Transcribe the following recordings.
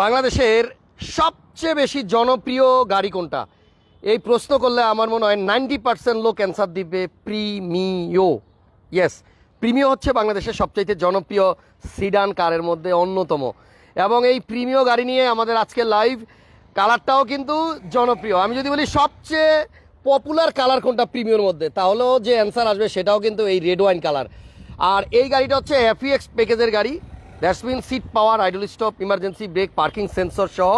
বাংলাদেশের সবচেয়ে বেশি জনপ্রিয় গাড়ি কোনটা? এই প্রশ্ন করলে আমার মনে হয় নাইনটি পার্সেন্ট লোক অ্যান্সার দিবে প্রিমিও। ইয়েস, প্রিমিও হচ্ছে বাংলাদেশের সবচাইতে জনপ্রিয় সিডান কারের মধ্যে অন্যতম। এবং এই প্রিমিও গাড়ি নিয়ে আমাদের আজকে লাইভ কালারটাও কিন্তু জনপ্রিয়। আমি যদি বলি সবচেয়ে পপুলার কালার কোনটা প্রিমিয়র মধ্যে, তাহলেও যে অ্যান্সার আসবে সেটাও কিন্তু এই রেড ওয়াইন কালার আর এই গাড়িটা হচ্ছে এফিএক্স প্যাকেজের গাড়ি। That's seat power, idle stop, emergency, brake, parking, sensor সহ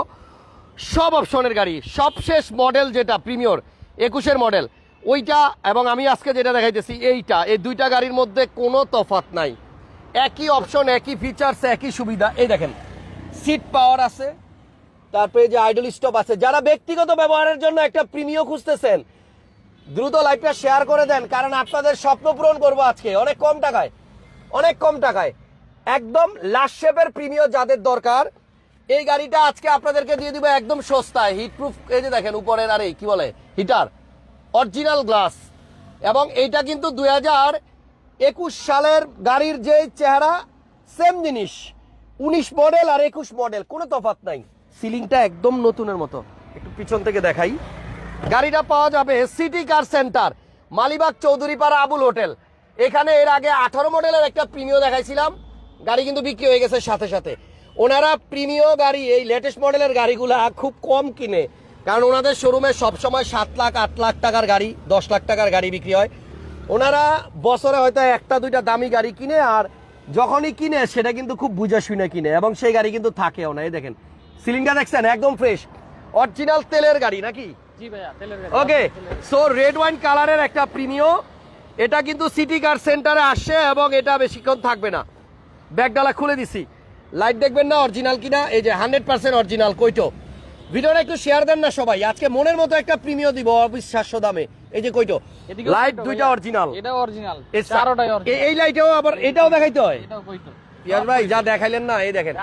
সব অপশনের গাড়ি, সবশেষ মডেল যেটা, প্রিমিয়র, একুশের মডেল, ওইটা এবং আমি আজকে যেটা দেখাইতেছি এইটা, এই দুইটা গাড়ির মধ্যে কোনো তফাত নাই। একই অপশন একই ফিচার্স একই সুবিধা, এই দেখেন সিট পাওয়ার আছে, তারপরে যে আইডল স্টপ আছে, যারা ব্যক্তিগত ব্যবহারের জন্য একটা প্রিমিয় খুঁজতেছেন, দ্রুত লাইভটা শেয়ার করে দেন, কারণ আপনাদের স্বপ্ন পূরণ করব আজকে, অনেক কম টাকায়, অনেক কম টাকায়। একদম লাস্ট শেপের প্রিমিয় যাদের দরকার, এই গাড়িটা আজকে আপনাদেরকে দিয়ে দিব একদম সস্তায় হিটপ্রুফ এই যে দেখেন উপরের আরে কি বলে হিটার অরিজিনাল গ্লাস এবং এইটা কিন্তু দুই একুশ সালের গাড়ির যে চেহারা সেম জিনিস, উনিশ মডেল আর একুশ মডেল কোনো তফাত নাই। সিলিংটা একদম নতুনের মতো। একটু পিছন থেকে দেখাই। গাড়িটা পাওয়া যাবে city car centre Malibagh Chowdhurypara Abul hotel. এখানে এর আগে আঠারো মডেলের একটা প্রিমিয় দেখাইছিলাম। গাড়ি কিন্তু বিক্রি হয়ে গেছে সাথে সাথে। ওনারা প্রিমিয় গাড়ি এই লেটেস্ট মডেলের গাড়িগুলা খুব কম কিনে। কারণ ওনাদের শোরুমে সবসময় সাত লাখ আট লাখ টাকার গাড়ি দশ লাখ টাকার গাড়ি বিক্রি হয়। ওনারা বছরে হয়তো একটা দুইটা দামি গাড়ি কিনে আর যখনই কিনে সেটা কিন্তু খুব বুঝে শুনে কিনে এবং সেই গাড়ি কিন্তু থাকেও না। এই দেখেন সিলিন্ডার দেখছেন? একদম ফ্রেশ অরিজিনাল তেলের গাড়ি নাকি? জি ভাইয়া তেলের গাড়ি। ওকে সো রেড ওয়াইন কালারের একটা প্রিমিয় এটা কিন্তু সিটি কার সেন্টারে আসছে এবং এটা বেশিক্ষণ থাকবে না। ব্যাগডালা খুলে দিছি। লাইট দেখবেন না অরিজিনাল কিনা? এই যে হান্ড্রেড পার্সেন্ট অরিজিনাল কইটো। ভিডিওটা একটু শেয়ার দেন না সবাই। আজকে মনের মতো একটা প্রিমিয় দিব অবিশ্বাস্য দামে। এই যে কইটো লাইট কইটো দুইটা অরিজিনাল এটা অরিজিনাল চারোটাই অরিজিনাল এই লাইটেও আবার এটাও দেখাইতে হয়। এটাও কইতো পিয়াজ ভাই যা দেখাইলেন না এই দেখেন।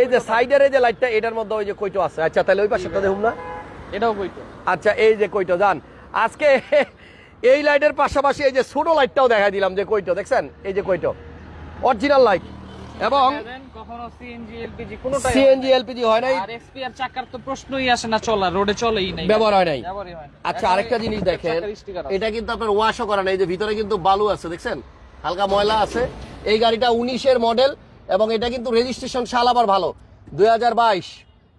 এই যে সাইডের এই যে লাইটটা এটার মধ্যে ওই যে কইটো আছে। আচ্ছা তাহলে ওই দেখুন না। এটাও আচ্ছা এই যে কইটো যান আজকে এই লাইটের পাশাপাশি এই যে ছোট লাইটটাও দেখা দিলাম যে কইটো দেখছেন? এই যে কইটো। অরিজিনাল লাইট এবং কখনো সিএনজি এলপিজি কোনোটাই সিএনজি এলপিজি হয় নাই। আর এক্সপিআর চাকার তো প্রশ্নই আসে না চলা রোডে চলেই নাই। ব্যবহার হয় নাই। আচ্ছা আরেকটা জিনিস দেখেন। এটা কিন্তু আপনার ওয়াশও করা নাই এই যে ভিতরে কিন্তু বালু আছে দেখছেন? হালকা ময়লা আছে। এই গাড়িটা উনিশের মডেল এবং এটা কিন্তু রেজিস্ট্রেশন সাল আবার ভালো। দুই হাজার বাইশ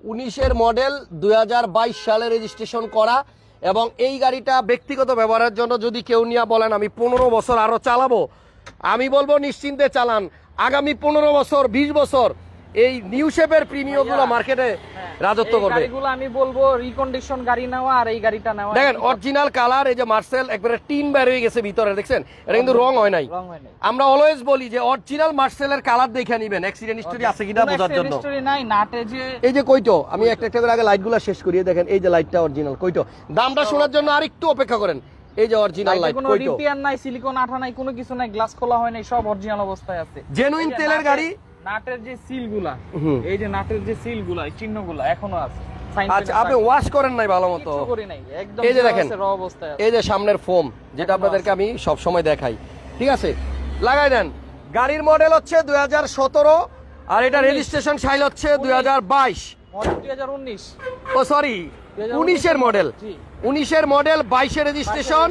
উনিশের মডেল দুই হাজার বাইশ সালে রেজিস্ট্রেশন করা এবং এই গাড়িটা ব্যক্তিগত ব্যবহারের জন্য যদি কেউ নিয়ে বলেন আমি পনেরো বছর আরও চালাবো। আমি বলব নিশ্চিন্তে চালান। আগামী পনেরো বছর বিশ বছর এই নিউ শেপের প্রিমিয়মগুলো মার্কেটে রাজত্ব করবে। গাড়িগুলো আমি বলব রিকন্ডিশন গাড়ি নেওয়া আর এই গাড়িটা নেওয়া। দেখেন অরিজিনাল কালার এই যে মার্সেল একবারে টিন বের হয়ে গেছে ভিতরে দেখছেন? এটা কিন্তু রং হয় নাই। আমরা অলওয়েজ বলি যে অরিজিনাল মার্সেলের কালার দেখে নিবেন অ্যাক্সিডেন্ট হিস্টরি আছে কিনা বোঝার জন্য। history নাই নাটে যে এই যে কইতো আমি একটা একটা করে আগে লাইটগুলো শেষ করিয়ে দেখেন এই যে লাইটটা অরিজিনাল কইতো দামটা শোনার জন্য আরেকটু অপেক্ষা করেন। এই যে অরিজিনাল লাইট কোনো রিপেয়ার নাই সিলিকন আঠা নাই কোনো কিছু নাই গ্লাস খোলা হয় নাই সব অরিজিনাল অবস্থায় আছে। জেনুইন তেলের গাড়ি? নাটের যে সিলগুলা হুম। এই যে নাটের যে সিলগুলা এই চিহ্ন এখনও আছে। আচ্ছা আপনি ওয়াশ করেন নাই ভালো মতো? এই যে দেখেন। এই যে সামনের ফোম যেটা আপনাদেরকে আমি সব সময় দেখাই। ঠিক আছে? লাগাই দেন। গাড়ির মডেল হচ্ছে দুই হাজার সতেরো আর এটা রেজিস্ট্রেশন সাইল হচ্ছে দুই হাজার বাইশ। হাজার বাইশ মডেল 2019 ও সরি উনিশের মডেল উনিশের মডেল বাইশের রেজিস্ট্রেশন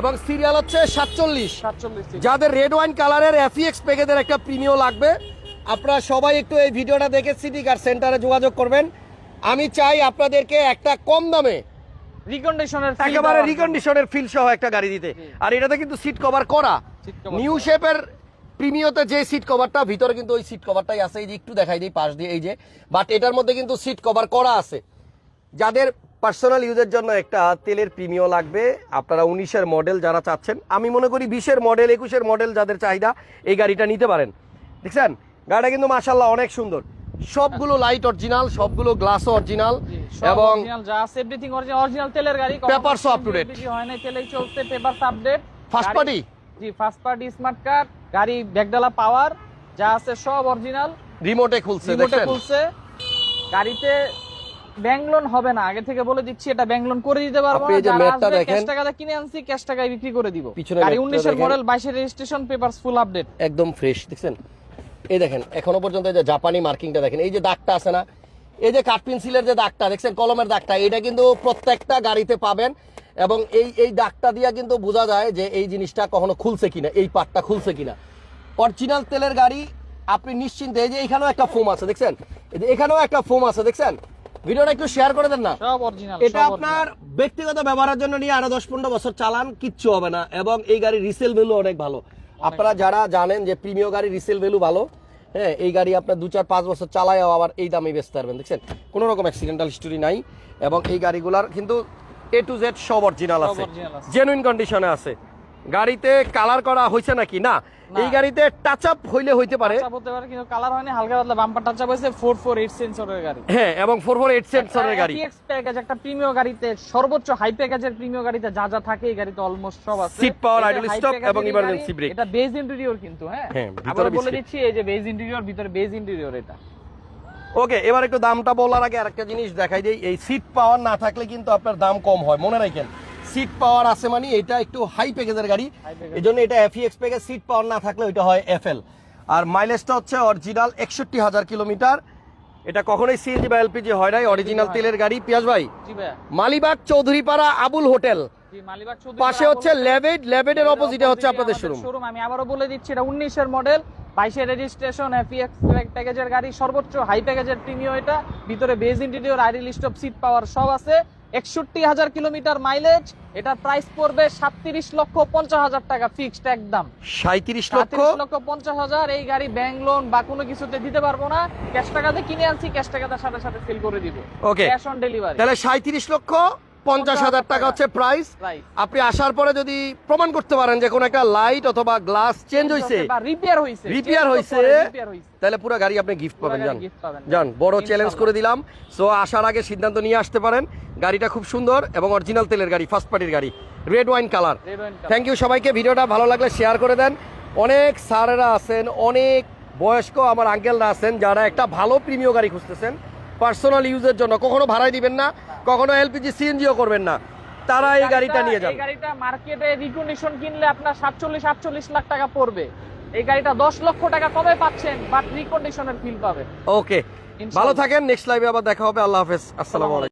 এবং সিরিয়াল হচ্ছে সাতচল্লিশ। যাদের রেড ওয়াইন কালারের এফিএক্স প্যাকেজের একটা প্রিমিয় লাগবে আপনারা সবাই একটু এই ভিডিওটা দেখে সিটি কার সেন্টারে যোগাযোগ করবেন। আমি চাই আপনাদেরকে একটা কম দামে রিকন্ডিশনের একেবারে রিকন্ডিশনের ফিল সহ একটা গাড়ি দিতে। আর এটাতে কিন্তু সিট কভার করা। নিউ শেপের প্রিমিয়তে যে সিট কভারটা ভিতরে কিন্তু ওই সিট কভারটাই আছে। এই যে একটু দেখাই দিই পাশ দিয়ে এই যে। বাট এটার মধ্যে কিন্তু সিট কভার করা আছে। যাদের পার্সোনাল ইউজের জন্য একটা তেলের প্রিমিয় লাগবে আপনারা উনিশের মডেল যারা চাচ্ছেন আমি মনে করি বিশের মডেল একুশের মডেল যাদের চাহিদা এই গাড়িটা নিতে পারেন। দেখছেন? গাড়িটা কিন্তু মাসাল্লাহ অনেক সুন্দর। সবগুলো লাইট অরিজিনাল সবগুলো গ্লাস অরিজিনাল এবং original যা আছে এভরিথিং অরিজিনাল অরিজিনাল তেলের গাড়ি। to date। LPG হয় নাই তেলেই চলছে পেপারস আপডেট First party? জি ফার্স্ট পার্টি স্মার্ট কার্ড গাড়ি ব্যাগডালা পাওয়ার যা আছে সব অরিজিনাল রিমোটে খুলছে রিমোটে খুলছে। গাড়িতে ব্যাংক লোন হবে না। আগে থেকে বলে দিচ্ছি এটা ব্যাংক লোন করে দিতে পারব না। যারা আসবে ক্যাশ টাকাতে কিনে আনছি ক্যাশ টাকায় বিক্রি করে দিব। গাড়ি ম্যাপটা 19 এর মডেল 22 এর রেজিস্ট্রেশন পেপারস ফুল আপডেট একদম ফ্রেশ দেখছেন? এই দেখেন এখনও পর্যন্ত এই যে জাপানি মার্কিংটা দেখেন। এই যে দাগটা আছে না এই যে কাঠ পেন্সিলের যে দাগটা দেখছেন? কলমের দাগটা এটা কিন্তু প্রত্যেকটা গাড়িতে পাবেন। এবং এই এই দাগটা দিয়ে কিন্তু বোঝা যায় যে এই জিনিসটা কখনো খুলছে কিনা এই পাটটা খুলছে কিনা। অরিজিনাল তেলের গাড়ি আপনি নিশ্চিন্তে এই যে এখানেও একটা ফোম আছে দেখছেন? এই যে এখানেও একটা ফোম আছে দেখছেন? ভিডিওটা একটু শেয়ার করে দেন না। এটা আপনার ব্যক্তিগত ব্যবহারের জন্য নিয়ে আরও দশ পনেরো বছর চালান কিচ্ছু হবে না। এবং এই গাড়ির রিসেল ভ্যালু অনেক ভালো। আপনারা যারা জানেন যে প্রিমিয় গাড়ির রিসেল ভ্যালু ভালো হ্যাঁ এই গাড়ি আপনার দু চার পাঁচ বছর চালায়ও আবার এই দামে বেচতে পারবেন দেখছেন? কোনো রকম অ্যাক্সিডেন্টাল হিস্টোরি নাই। এবং এই গাড়িগুলার কিন্তু এ টু জেড সব অরিজিনাল আছে। জেনুইন কন্ডিশনে আছে। গাড়িতে কালার করা হয়েছে নাকি? না। এই গাড়িতে টাচ আপ হইলে হইতে পারে। হতে পারে কিন্তু কালার হয়নি হালকা পাতলা বাম্পার টাচ আপ হয়েছে 448 সেন্সরের গাড়ি। হ্যাঁ এবং ফোর ফোর এইট সেন্সরের গাড়ি। FX প্যাকেজ একটা প্রিমিয়াম গাড়িতে সর্বোচ্চ হাই প্যাকেজের প্রিমিয়াম গাড়িতে যা যা থাকে এই গাড়িতে অলমোস্ট সব আছে। Idle high stop package এবং গাড়ি, brake। এটা বেজ ইন্টেরিয়র কিন্তু হ্যাঁ। হ্যাঁ, ভিতরে বলে দিচ্ছি এই যে বেজ ইন্টেরিয়র ভিতরে বেজ ইন্টেরিয়র এটা। ওকে এবার একটু দামটা বলার আগে আরেকটা জিনিস দেখাই দিই। এই সিট পাওয়ার না থাকলে কিন্তু আপনার দাম কম হয় মনে রাখেন। সিট পাওয়ার আছে মানে এটা একটু হাই প্যাকেজের গাড়ি। এই জন্য এটা এফিএক্স প্যাকেজ সিট পাওয়ার না থাকলে ওইটা হয় এফএল আর মাইলেজটা হচ্ছে অরিজিনাল একষট্টি হাজার কিলোমিটার। এটা কখনোই সিএনজি বা এলপিজি হয় নাই অরিজিনাল তেলের গাড়ি। পিয়াস ভাই মালিবাগ চৌধুরীপাড়া আবুল হোটেল। পাশে হচ্ছে লেভেড লেভেডের অপোজিটে হচ্ছে আপনাদের শোরুম শোরুম আমি আবারও বলে দিচ্ছি এটা উনিশের মডেল বাইশের রেজিস্ট্রেশন এফিএক্স প্যাকেজের গাড়ি সর্বোচ্চ হাই প্যাকেজের প্রিমিয়াম এটা। ভিতরে beige interior ID list of seat power সব আছে। একষট্টি হাজার কিলোমিটার মাইলেজ এটার প্রাইস পড়বে সাতত্রিশ লক্ষ পঞ্চাশ হাজার টাকা ফিক্সড একদম। সাঁত্রিশ লক্ষ? লক্ষ পঞ্চাশ হাজার এই গাড়ি ব্যাংক লোন বা কোনো কিছুতে দিতে পারব না। ক্যাশ টাকাতে কিনে আনছি ক্যাশ টাকাতে সাথে সাথে সেল করে দিব. ক্যাশ অন ডেলিভারি তাহলে সাঁত্রিশ লক্ষ? পঞ্চাশ হাজার টাকা হচ্ছে প্রাইস আপনি আসার পরে যদি প্রমাণ করতে পারেন যে কোনো একটা লাইট অথবা গ্লাস চেঞ্জ হয়েছে রিপেয়ার হয়েছে তাহলে পুরো গাড়ি আপনি গিফট পাবেন জান। জান বড় চ্যালেঞ্জ করে দিলাম। সো আসার আগে সিদ্ধান্ত নিয়ে আসতে পারেন। গাড়িটা খুব সুন্দর এবং অরিজিনাল তেলের গাড়ি ফার্স্ট পার্টির গাড়ি red wine colour. Thank you সবাইকে। ভিডিওটা ভালো লাগলে শেয়ার করে দেন। অনেক স্যারেরা আছেন অনেক বয়স্ক আমার আঙ্কেলরা আছেন যারা একটা ভালো প্রিমিয় গাড়ি খুঁজতেছেন। পার্সোনাল ইউজের জন্য। কখনো ভাড়ায় দিবেন না কখনো এলপিজি সিএনজিও করবেন না। তারা এই গাড়িটা নিয়ে যাবে। এই গাড়িটা মার্কেটে রিকন্ডিশন কিনলে আপনার সাতচল্লিশ আটচল্লিশ লাখ টাকা পড়বে। এই গাড়িটা দশ লক্ষ টাকা কমে পাচ্ছেন বাট রিকন্ডিশনের ফিল পাবে। ওকে ভালো থাকেন নেক্সট লাইভে আবার দেখা হবে। আল্লাহ হাফেজ। আসসালামু আলাইকুম।